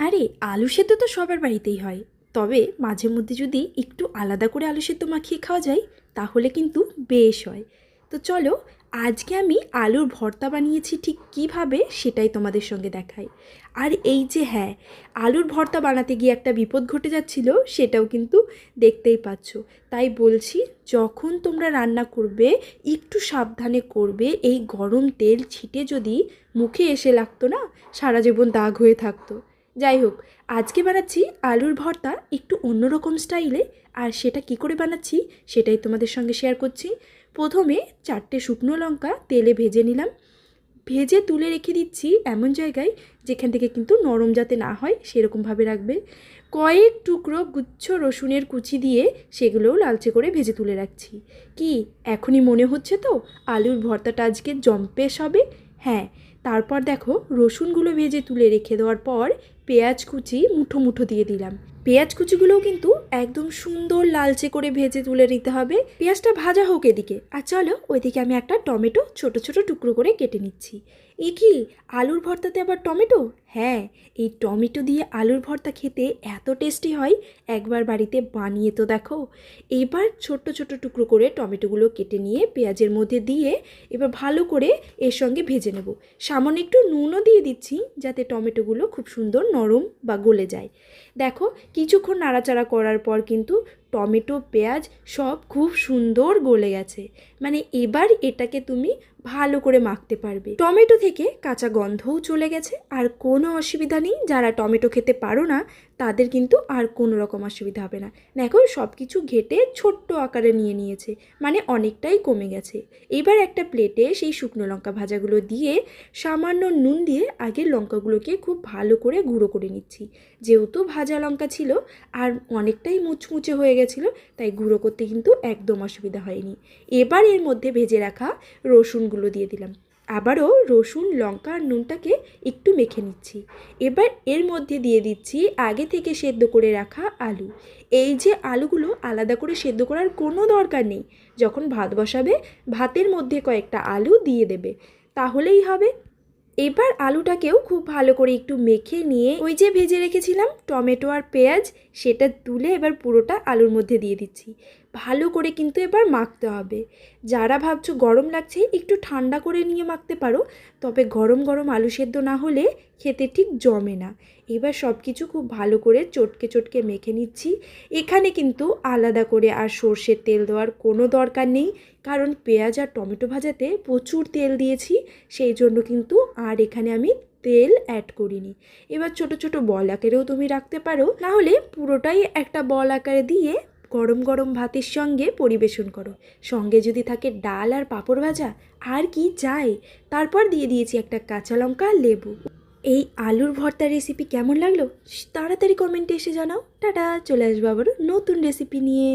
আরে, আলু সেদ্ধ তো সবার বাড়িতেই হয়। তবে মাঝে মধ্যে যদি একটু আলাদা করে আলু সেদ্ধ মাখিয়ে খাওয়া যায়, তাহলে কিন্তু বেশ হয়। তো চলো, আজকে আমি আলুর ভর্তা বানিয়েছি ঠিক কীভাবে সেটাই তোমাদের সঙ্গে দেখাই। আর এই যে হ্যাঁ আলুর ভর্তা বানাতে গিয়ে একটা বিপদ ঘটে যাচ্ছিল, সেটাও কিন্তু দেখতেই পাচ্ছ। তাই বলছি, যখন তোমরা রান্না করবে, একটু সাবধানে করবে, এই গরম তেল ছিটে যদি মুখে এসে লাগতো না, সারা জীবন দাগ হয়ে থাকতো। যাই হোক, আজকে বানাচ্ছি আলুর ভর্তা একটু অন্যরকম স্টাইলে, আর সেটা কি করে বানাচ্ছি সেটাই তোমাদের সঙ্গে শেয়ার করছি। প্রথমে চারটে শুকনো লঙ্কা তেলে ভেজে নিলাম। ভেজে তুলে রেখে দিচ্ছি এমন জায়গায় যেখান থেকে কিন্তু নরম যাতে না হয় সেরকমভাবে রাখবে। কয়েক টুকরো গুচ্ছ রসুনের কুচি দিয়ে সেগুলোও লালচে করে ভেজে তুলে রাখছি। কি, এখনই মনে হচ্ছে তো? আলুর ভর্তাটা আজকে জম্পেশ হবে। হ্যাঁ তারপর দেখো রসুনগুলো ভেজে তুলে রেখে দেওয়ার পর পেঁয়াজ কুচি মুঠো মুঠো দিয়ে দিলাম। পেঁয়াজ কুচিগুলোও কিন্তু একদম সুন্দর লালচে করে ভেজে তুলে নিতে হবে। পেঁয়াজটা ভাজা হোক এদিকে। আর চলো ওইদিকে আমি একটা টমেটো ছোট ছোট টুকরো করে কেটে নিচ্ছি। এ কি, আলুর ভর্তাতে আবার টমেটো? হ্যাঁ এই টমেটো দিয়ে আলুর ভর্তা খেতে এত টেস্টি হয়, একবার বাড়িতে বানিয়ে তো দেখো। এবার ছোট্ট ছোট টুকরো করে টমেটোগুলো কেটে নিয়ে পেঁয়াজের মধ্যে দিয়ে এবার ভালো করে এর সঙ্গে ভেজে নেব। সামান্য একটু নুনও দিয়ে দিচ্ছি যাতে টমেটোগুলো খুব সুন্দর নরম বা গলে যায়। দেখো, কিছুক্ষণ নাড়াচাড়া করার পর কিন্তু টমেটো, পেঁয়াজ সব খুব সুন্দর গলে গেছে। মানে এবার এটাকে তুমি ভালো করে মাখতে পারবে। টমেটো থেকে কাঁচা গন্ধও চলে গেছে। আর কোনো অসুবিধা নেই, যারা টমেটো খেতে পারো না, তাদের কিন্তু আর কোনো রকম অসুবিধা হবে না। দেখো সব কিছু ঘেটে ছোট্ট আকারে নিয়ে নিয়েছে মানে অনেকটাই কমে গেছে। এবার একটা প্লেটে সেই শুকনো লঙ্কা ভাজাগুলো দিয়ে সামান্য নুন দিয়ে আগে লঙ্কাগুলোকে খুব ভালো করে গুঁড়ো করে নিচ্ছি। যেহেতু ভাজা লঙ্কা ছিল, আর অনেকটাই মুচমুচে হয়ে গেছিল, তাই গুঁড়ো করতে কিন্তু একদম অসুবিধা হয়নি। এবার এর মধ্যে ভেজে রাখা রসুনগুলো দিয়ে দিলাম। আবারও রসুন, লঙ্কা আর নুনটাকে একটু মেখে নিচ্ছি। এবার এর মধ্যে দিয়ে দিচ্ছি আগে থেকে সেদ্ধ করে রাখা আলু। এই যে আলুগুলো আলাদা করে সেদ্ধ করার কোনো দরকার নেই। যখন ভাত বসাবে, ভাতের মধ্যে কয়েকটা আলু দিয়ে দেবে। তাহলেই হবে। এবার আলুটাকেও খুব ভালো করে একটু মেখে নিয়ে ওই যে ভেজে রেখেছিলাম টমেটো আর পেঁয়াজ, সেটা তুলে এবার পুরোটা আলুর মধ্যে দিয়ে দিচ্ছি। ভালো করে কিন্তু এবার মাখতে হবে। যারা ভাবছ গরম লাগছে, একটু ঠান্ডা করে নিয়ে মাখতে পারো, তবে গরম গরম আলু সেদ্ধ না হলে খেতে ঠিক জমে না। এবার সব কিছু খুব ভালো করে চটকে চটকে মেখে নিচ্ছি। এখানে কিন্তু আলাদা করে আর সর্ষের তেল দেওয়ার কোনো দরকার নেই। কারণ পেঁয়াজ আর টমেটো ভাজাতে প্রচুর তেল দিয়েছি, সেই জন্য কিন্তু আর এখানে আমি তেল অ্যাড করিনি। এবার ছোট ছোট বল আকারেও তুমি রাখতে পারো, নাহলে পুরোটাই একটা বল আকারে দিয়ে গরম গরম ভাতের সঙ্গে পরিবেশন করো। সঙ্গে যদি থাকে ডাল আর পাঁপড় ভাজা, আর কি চাই? তারপর দিয়ে দিয়েছি একটা কাঁচা লঙ্কা লেবু। এই আলুর ভর্তা রেসিপি কেমন লাগল? তাড়াতাড়ি কমেন্টে এসে জানাও। টাটা, চলে আসব আবারও নতুন রেসিপি নিয়ে।